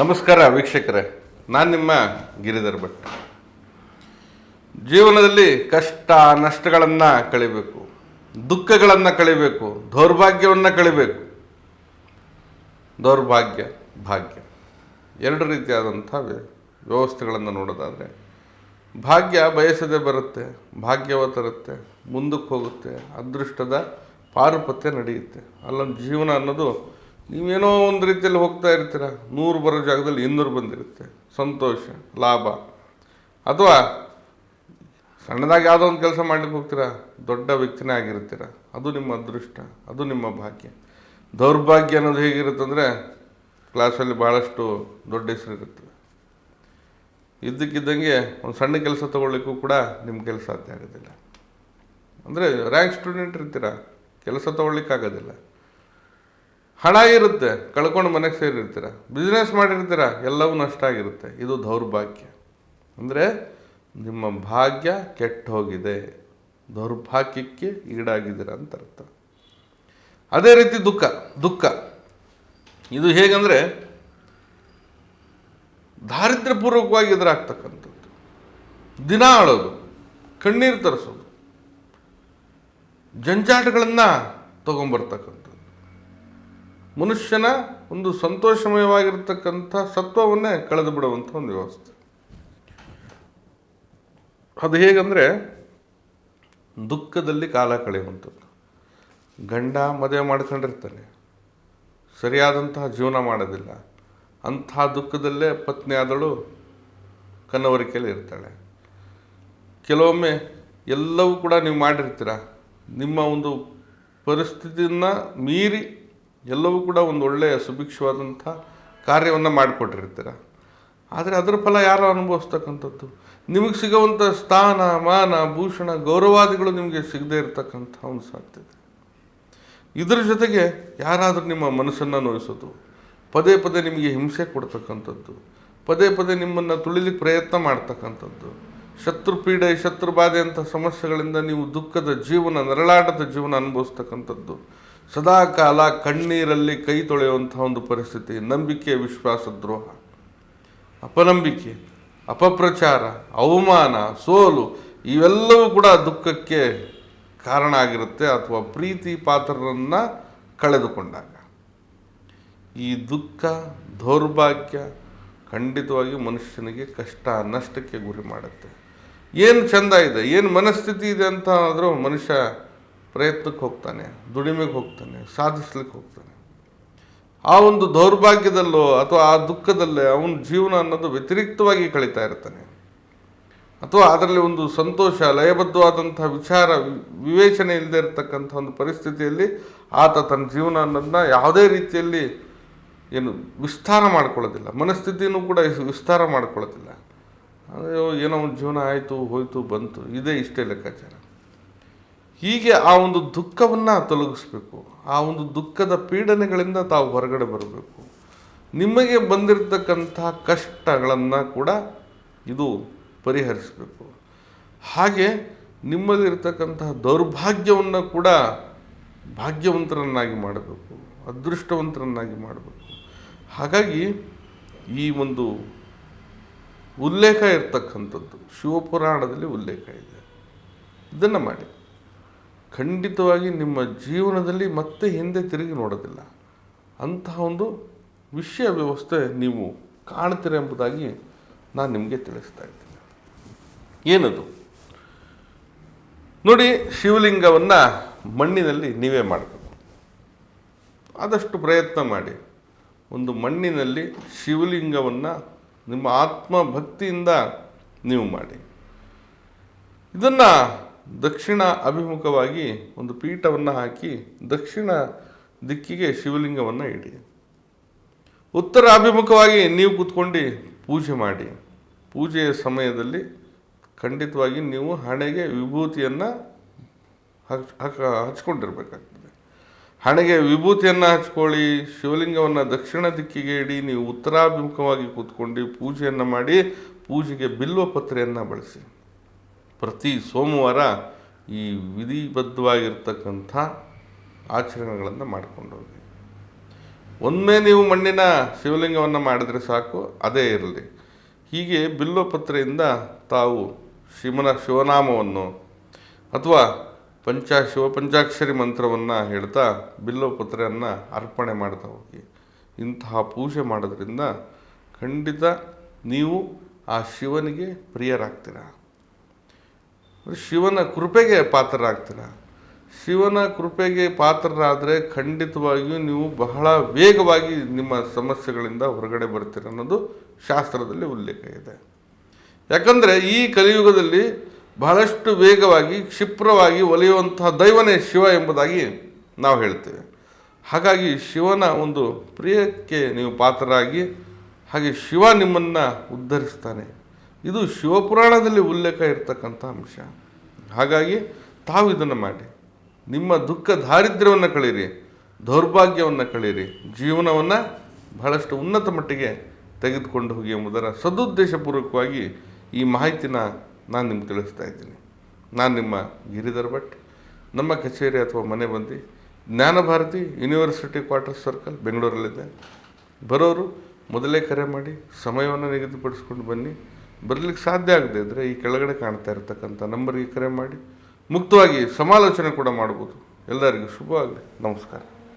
ನಮಸ್ಕಾರ ವೀಕ್ಷಕರೇ, ನಾನು ನಿಮ್ಮ ಗಿರಿಧರ್ ಭಟ್. ಜೀವನದಲ್ಲಿ ಕಷ್ಟ, ನಷ್ಟಗಳನ್ನು ಕಳಿಬೇಕು, ದುಃಖಗಳನ್ನು ಕಳಿಬೇಕು, ದೌರ್ಭಾಗ್ಯವನ್ನು ಕಳಿಬೇಕು. ದೌರ್ಭಾಗ್ಯ, ಭಾಗ್ಯ. ಎರಡು ರೀತಿಯಾದಂಥ ವ್ಯ- ವ್ಯವಸ್ಥೆಗಳನ್ನು ನೋಡೋದಾದರೆ, ಭಾಗ್ಯ ಬಯಸದೆ ಬರುತ್ತೆ, ಭಾಗ್ಯವ ತರುತ್ತೆ, ಮುಂದಕ್ಕೆ ಹೋಗುತ್ತೆ, ಅದೃಷ್ಟದ ಪಾರುಪತ್ಯ ನಡೆಯುತ್ತೆ. ಅಲ್ಲೊಂದು ಜೀವನ ಅನ್ನೋದು ನೀವೇನೋ ಒಂದು ರೀತಿಯಲ್ಲಿ ಹೋಗ್ತಾ ಇರ್ತೀರ? ನೂರು ಬರೋ ಜಾಗದಲ್ಲಿ ಇನ್ನೂರು ಬಂದಿರುತ್ತೆ. ಸಂತೋಷ, ಲಾಭ. ಅಥವಾ ಸಣ್ಣದಾಗಿ ಯಾವುದೋ ಒಂದು ಕೆಲಸ ಮಾಡ್ಲಿಕ್ಕೆ ಹೋಗ್ತೀರಾ? ದೊಡ್ಡ ವ್ಯಕ್ತಿನೇ ಆಗಿರ್ತೀರ? ಅದು ನಿಮ್ಮ ಅದೃಷ್ಟ, ಅದು ನಿಮ್ಮ ಭಾಗ್ಯ. ದೌರ್ಭಾಗ್ಯ ಅನ್ನೋದು ಹೇಗಿರುತ್ತಂದರೆ ಕ್ಲಾಸಲ್ಲಿ ಭಾಳಷ್ಟು ದೊಡ್ಡ ಹೆಸರು ಇರುತ್ತೆ. ಇದ್ದಕ್ಕಿದ್ದಂಗೆ ಒಂದು ಸಣ್ಣ ಕೆಲಸ ತೊಗೊಳ್ಳಿಕ್ಕೂ ಕೂಡ ನಿಮ್ಮ ಕೆಲಸ ಸಾಧ್ಯ ಆಗೋದಿಲ್ಲ. ಅಂದರೆ ರ್ಯಾಂಕ್ ಸ್ಟೂಡೆಂಟ್ ಇರ್ತೀರ? ಕೆಲಸ ತೊಗೊಳ್ಲಿಕ್ಕಾಗೋದಿಲ್ಲ ಹಣ ಇರುತ್ತೆ, ಕಳ್ಕೊಂಡು ಮನೆಗೆ ಸೇರಿರ್ತೀರ. ಬಿಸ್ನೆಸ್ ಮಾಡಿರ್ತೀರ, ಎಲ್ಲವೂ ನಷ್ಟ ಆಗಿರುತ್ತೆ. ಇದು ದೌರ್ಭಾಗ್ಯ. ಅಂದರೆ ನಿಮ್ಮ ಭಾಗ್ಯ ಕೆಟ್ಟ ಹೋಗಿದೆ ದೌರ್ಭಾಗ್ಯಕ್ಕೆ ಈಡಾಗಿದ್ದೀರ ಅಂತ ಅರ್ಥ. ಅದೇ ರೀತಿ ದುಃಖ ದುಃಖ. ಇದು ಹೇಗಂದರೆ ದಾರಿದ್ರ್ಯಪೂರ್ವಕವಾಗಿ ಎದುರಾಗ್ತಕ್ಕಂಥದ್ದು. ದಿನ ಆಳೋದು, ಕಣ್ಣೀರು ತರಿಸೋದು, ಜಂಜಾಟಗಳನ್ನು ತಗೊಂಬರ್ತಕ್ಕಂಥದ್ದು. ಮನುಷ್ಯನ ಒಂದು ಸಂತೋಷಮಯವಾಗಿರ್ತಕ್ಕಂಥ ಸತ್ವವನ್ನೇ ಕಳೆದು ಬಿಡುವಂಥ ಒಂದು ವ್ಯವಸ್ಥೆ. ಅದು ಹೇಗಂದರೆ ದುಃಖದಲ್ಲಿ ಕಾಲ ಕಳೆಯುವಂಥದ್ದು. ಗಂಡ ಮದುವೆ ಮಾಡ್ಕೊಂಡಿರ್ತಾನೆ. ಸರಿಯಾದಂತಹ ಜೀವನ ಮಾಡೋದಿಲ್ಲ. ಅಂಥ ದುಃಖದಲ್ಲೇ ಪತ್ನಿ ಆದಳು ಕನ್ನವರಿಕೆಯಲ್ಲಿ ಇರ್ತಾಳೆ. ಕೆಲವೊಮ್ಮೆ ಎಲ್ಲವೂ ಕೂಡ ನೀವು ಮಾಡಿರ್ತೀರ? ನಿಮ್ಮ ಒಂದು ಪರಿಸ್ಥಿತಿಯನ್ನು ಮೀರಿ ಎಲ್ಲವೂ ಕೂಡ ಒಂದು ಒಳ್ಳೆಯ ಸುಭಿಕ್ಷವಾದಂಥ ಕಾರ್ಯವನ್ನು ಮಾಡಿಕೊಟ್ಟಿರ್ತೀರ. ಆದರೆ ಅದರ ಫಲ ಯಾರು ಅನುಭವಿಸ್ತಕ್ಕಂಥದ್ದು? ನಿಮಗೆ ಸಿಗುವಂಥ ಸ್ಥಾನ, ಮಾನ, ಭೂಷಣ, ಗೌರವಾದಿಗಳು ನಿಮಗೆ ಸಿಗದೇ ಇರತಕ್ಕಂಥ ಒಂದು ಸಾಧ್ಯತೆ ಇದರ ಜೊತೆಗೆ ಯಾರಾದರೂ ನಿಮ್ಮ ಮನಸ್ಸನ್ನು ನೋಯಿಸೋದು, ಪದೇ ಪದೇ ನಿಮಗೆ ಹಿಂಸೆ ಕೊಡ್ತಕ್ಕಂಥದ್ದು, ಪದೇ ಪದೇ ನಿಮ್ಮನ್ನು ತುಳಿಲಿಕ್ಕೆ ಪ್ರಯತ್ನ ಮಾಡ್ತಕ್ಕಂಥದ್ದು ಶತ್ರು ಪೀಡೆ ಶತ್ರು ಬಾಧೆ ಅಂಥ ಸಮಸ್ಯೆಗಳಿಂದ ನೀವು ದುಃಖದ ಜೀವನ ನರಳಾಟದ ಜೀವನ ಅನುಭವಿಸ್ತಕ್ಕಂಥದ್ದು. ಸದಾ ಕಾಲ ಕಣ್ಣೀರಲ್ಲಿ ಕೈ ತೊಳೆಯುವಂಥ ಒಂದು ಪರಿಸ್ಥಿತಿ ನಂಬಿಕೆ ವಿಶ್ವಾಸ ದ್ರೋಹ. ಅಪನಂಬಿಕೆ, ಅಪಪ್ರಚಾರ, ಅವಮಾನ, ಸೋಲು, ಇವೆಲ್ಲವೂ ಕೂಡ ದುಃಖಕ್ಕೆ ಕಾರಣ ಆಗಿರುತ್ತೆ ಅಥವಾ ಪ್ರೀತಿ ಪಾತ್ರರನ್ನು ಕಳೆದುಕೊಂಡಾಗ. ಈ ದುಃಖ, ದೌರ್ಭಾಗ್ಯ ಖಂಡಿತವಾಗಿ ಮನುಷ್ಯನಿಗೆ ಕಷ್ಟ, ನಷ್ಟಕ್ಕೆ ಗುರಿ ಮಾಡುತ್ತೆ. ಏನು ಚಂದ ಇದೆ, ಏನು ಮನಸ್ಥಿತಿ ಇದೆ ಅಂತ ಆದರೂ ಮನುಷ್ಯ ಪ್ರಯತ್ನಕ್ಕೆ ಹೋಗ್ತಾನೆ, ದುಡಿಮೆಗೆ ಹೋಗ್ತಾನೆ, ಸಾಧಿಸ್ಲಿಕ್ಕೆ ಹೋಗ್ತಾನೆ. ಆ ಒಂದು ದೌರ್ಭಾಗ್ಯದಲ್ಲೋ ಅಥವಾ ಆ ದುಃಖದಲ್ಲೇ ಅವನ ಜೀವನ ಅನ್ನೋದು ವ್ಯತಿರಿಕ್ತವಾಗಿ ಕಳೀತಾ ಇರ್ತಾನೆ. ಅಥವಾ ಅದರಲ್ಲಿ ಒಂದು ಸಂತೋಷ, ಲಯಬದ್ಧವಾದಂತಹ ವಿಚಾರ, ವಿವೇಚನೆ ಇಲ್ಲದೆ ಇರತಕ್ಕಂಥ ಒಂದು ಪರಿಸ್ಥಿತಿಯಲ್ಲಿ ಆತ ತನ್ನ ಜೀವನ ಅನ್ನೋದನ್ನ ಯಾವುದೇ ರೀತಿಯಲ್ಲಿ ಏನು ವಿಸ್ತಾರ ಮಾಡ್ಕೊಳ್ಳೋದಿಲ್ಲ. ಮನಸ್ಥಿತಿನೂ ಕೂಡ ವಿಸ್ತಾರ ಮಾಡ್ಕೊಳ್ಳೋದಿಲ್ಲ. ಅಯ್ಯೋ ಏನೋ ಒಂದು ಜೀವನ ಆಯಿತು, ಹೋಯಿತು, ಬಂತು. ಇದೇ ಇಷ್ಟೇ ಲೆಕ್ಕಾಚಾರ. ಹೀಗೆ ಆ ಒಂದು ದುಃಖವನ್ನು ತೊಲಗಿಸ್ಬೇಕು. ಆ ಒಂದು ದುಃಖದ ಪೀಡನೆಗಳಿಂದ ತಾವು ಹೊರಗಡೆ ಬರಬೇಕು. ನಿಮಗೆ ಬಂದಿರತಕ್ಕಂಥ ಕಷ್ಟಗಳನ್ನು ಕೂಡ ಇದು ಪರಿಹರಿಸಬೇಕು. ಹಾಗೆ ನಿಮ್ಮಲ್ಲಿರ್ತಕ್ಕಂತಹ ದೌರ್ಭಾಗ್ಯವನ್ನು ಕೂಡ ಭಾಗ್ಯವಂತರನ್ನಾಗಿ ಮಾಡಬೇಕು, ಅದೃಷ್ಟವಂತರನ್ನಾಗಿ ಮಾಡಬೇಕು. ಹಾಗಾಗಿ ಈ ಒಂದು ಉಲ್ಲೇಖ ಇರ್ತಕ್ಕಂಥದ್ದು. ಶಿವಪುರಾಣದಲ್ಲಿ ಉಲ್ಲೇಖ ಇದೆ. ಇದನ್ನು ಮಾಡಿ. ಖಂಡಿತವಾಗಿ ನಿಮ್ಮ ಜೀವನದಲ್ಲಿ ಮತ್ತೆ ಹಿಂದೆ ತಿರುಗಿ ನೋಡೋದಿಲ್ಲ. ಅಂತಹ ಒಂದು ವಿಷಯ ವ್ಯವಸ್ಥೆ ನೀವು ಕಾಣ್ತೀರ ಎಂಬುದಾಗಿ ನಾನು ನಿಮಗೆ ತಿಳಿಸ್ತಾ ಇದ್ದೀನಿ. ಏನದು? ನೋಡಿ, ಶಿವಲಿಂಗವನ್ನು ಮಣ್ಣಿನಲ್ಲಿ ನೀವೇ ಮಾಡಬೇಕು. ಆದಷ್ಟು ಪ್ರಯತ್ನ ಮಾಡಿ. ಒಂದು ಮಣ್ಣಿನಲ್ಲಿ ಶಿವಲಿಂಗವನ್ನು ನಿಮ್ಮ ಆತ್ಮ ಭಕ್ತಿಯಿಂದ ನೀವು ಮಾಡಿ. ಇದನ್ನು ದಕ್ಷಿಣ ಅಭಿಮುಖವಾಗಿ ಒಂದು ಪೀಠವನ್ನು ಹಾಕಿ ದಕ್ಷಿಣ ದಿಕ್ಕಿಗೆ ಶಿವಲಿಂಗವನ್ನು ಇಡಿ. ಉತ್ತರ ಅಭಿಮುಖವಾಗಿ ನೀವು ಕೂತ್ಕೊಂಡು ಪೂಜೆ ಮಾಡಿ. ಪೂಜೆಯ ಸಮಯದಲ್ಲಿ ಖಂಡಿತವಾಗಿ ನೀವು ಹಣೆಗೆ ವಿಭೂತಿಯನ್ನು ಹಚ್ ಹಚ್ಕೊಂಡಿರ್ಬೇಕಾಗ್ತದೆ. ಹಣೆಗೆ ವಿಭೂತಿಯನ್ನು ಹಚ್ಕೊಳ್ಳಿ, ಶಿವಲಿಂಗವನ್ನು ದಕ್ಷಿಣ ದಿಕ್ಕಿಗೆ ಇಡಿ, ನೀವು ಉತ್ತರಾಭಿಮುಖವಾಗಿ ಕೂತ್ಕೊಂಡು ಪೂಜೆಯನ್ನು ಮಾಡಿ, ಪೂಜೆಗೆ ಬಿಲ್ವ ಪತ್ರೆಯನ್ನು ಬಳಸಿ. ಪ್ರತಿ ಸೋಮವಾರ ಈ ವಿಧಿಬದ್ಧವಾಗಿರ್ತಕ್ಕಂಥ ಆಚರಣೆಗಳನ್ನು ಮಾಡ್ಕೊಂಡು ಹೋಗಿ. ಒಮ್ಮೆ ನೀವು ಮಣ್ಣಿನ ಶಿವಲಿಂಗವನ್ನು ಮಾಡಿದರೆ ಸಾಕು, ಅದೇ ಇರಲಿ. ಹೀಗೆ ಬಿಲ್ಲೋಪತ್ರೆಯಿಂದ ತಾವು ಶಿವನ ಶಿವನಾಮವನ್ನು ಅಥವಾ ಪಂಚ ಶಿವ ಪಂಚಾಕ್ಷರಿ ಮಂತ್ರವನ್ನು ಹೇಳ್ತಾ ಬಿಲ್ಲೋಪತ್ರೆಯನ್ನು ಅರ್ಪಣೆ ಮಾಡ್ತಾ ಹೋಗಿ. ಇಂತಹ ಪೂಜೆ ಮಾಡೋದ್ರಿಂದ ಖಂಡಿತ ನೀವು ಆ ಶಿವನಿಗೆ ಪ್ರಿಯರಾಗ್ತೀರ? ಶಿವನ ಕೃಪೆಗೆ ಪಾತ್ರರಾಗ್ತೀರ? ಶಿವನ ಕೃಪೆಗೆ ಪಾತ್ರರಾದರೆ ಖಂಡಿತವಾಗಿಯೂ ನೀವು ಬಹಳ ವೇಗವಾಗಿ ನಿಮ್ಮ ಸಮಸ್ಯೆಗಳಿಂದ ಹೊರಗಡೆ ಬರ್ತೀರ ಅನ್ನೋದು ಶಾಸ್ತ್ರದಲ್ಲಿ ಉಲ್ಲೇಖ ಇದೆ. ಯಾಕಂದರೆ ಈ ಕಲಿಯುಗದಲ್ಲಿ ಬಹಳಷ್ಟು ವೇಗವಾಗಿ, ಕ್ಷಿಪ್ರವಾಗಿ ಒಲಿಯುವಂತಹ ದೈವನೇ ಶಿವ ಎಂಬುದಾಗಿ ನಾವು ಹೇಳ್ತೇವೆ. ಹಾಗಾಗಿ ಶಿವನ ಒಂದು ಪ್ರಿಯಕ್ಕೆ ನೀವು ಪಾತ್ರರಾಗಿ, ಹಾಗೆ ಶಿವ ನಿಮ್ಮನ್ನು ಉದ್ಧರಿಸ್ತಾನೆ. ಇದು ಶಿವಪುರಾಣದಲ್ಲಿ ಉಲ್ಲೇಖ ಇರತಕ್ಕಂಥ ಅಂಶ. ಹಾಗಾಗಿ ತಾವು ಇದನ್ನು ಮಾಡಿ. ನಿಮ್ಮ ದುಃಖ ದಾರಿದ್ರ್ಯವನ್ನು ಕಳೀರಿ, ದೌರ್ಭಾಗ್ಯವನ್ನು ಕಳೀರಿ, ಜೀವನವನ್ನು ಬಹಳಷ್ಟು ಉನ್ನತ ಮಟ್ಟಿಗೆ ತೆಗೆದುಕೊಂಡು ಹೋಗಿ ಎಂಬುದರ ಸದುದ್ದೇಶಪೂರ್ವಕವಾಗಿ ಈ ಮಾಹಿತಿನ ನಾನು ನಿಮ್ಗೆ ತಿಳಿಸ್ತಾ ಇದ್ದೀನಿ. ನಾನು ನಿಮ್ಮ ಗಿರಿಧರ್ ಭಟ್. ನಮ್ಮ ಕಚೇರಿ ಅಥವಾ ಮನೆ ಬಂದು ಜ್ಞಾನಭಾರತಿ ಯೂನಿವರ್ಸಿಟಿ ಕ್ವಾರ್ಟರ್ ಸರ್ಕಲ್ ಬೆಂಗಳೂರಲ್ಲಿದೆ. ಬರೋರು ಮೊದಲೇ ಕರೆ ಮಾಡಿ ಸಮಯವನ್ನು ನಿಗದಿಪಡಿಸ್ಕೊಂಡು ಬನ್ನಿ. ಬರಲಿಕ್ಕೆ ಸಾಧ್ಯ ಆಗದೆ ಇದ್ದರೆ ಈ ಕೆಳಗಡೆ ಕಾಣ್ತಾ ಇರತಕ್ಕಂಥ ನಂಬರ್ಗೆ ಕರೆ ಮಾಡಿ ಮುಕ್ತವಾಗಿ ಸಮಾಲೋಚನೆ ಕೂಡ ಮಾಡ್ಬೋದು. ಎಲ್ಲರಿಗೂ ಶುಭವಾಗಲಿ. ನಮಸ್ಕಾರ.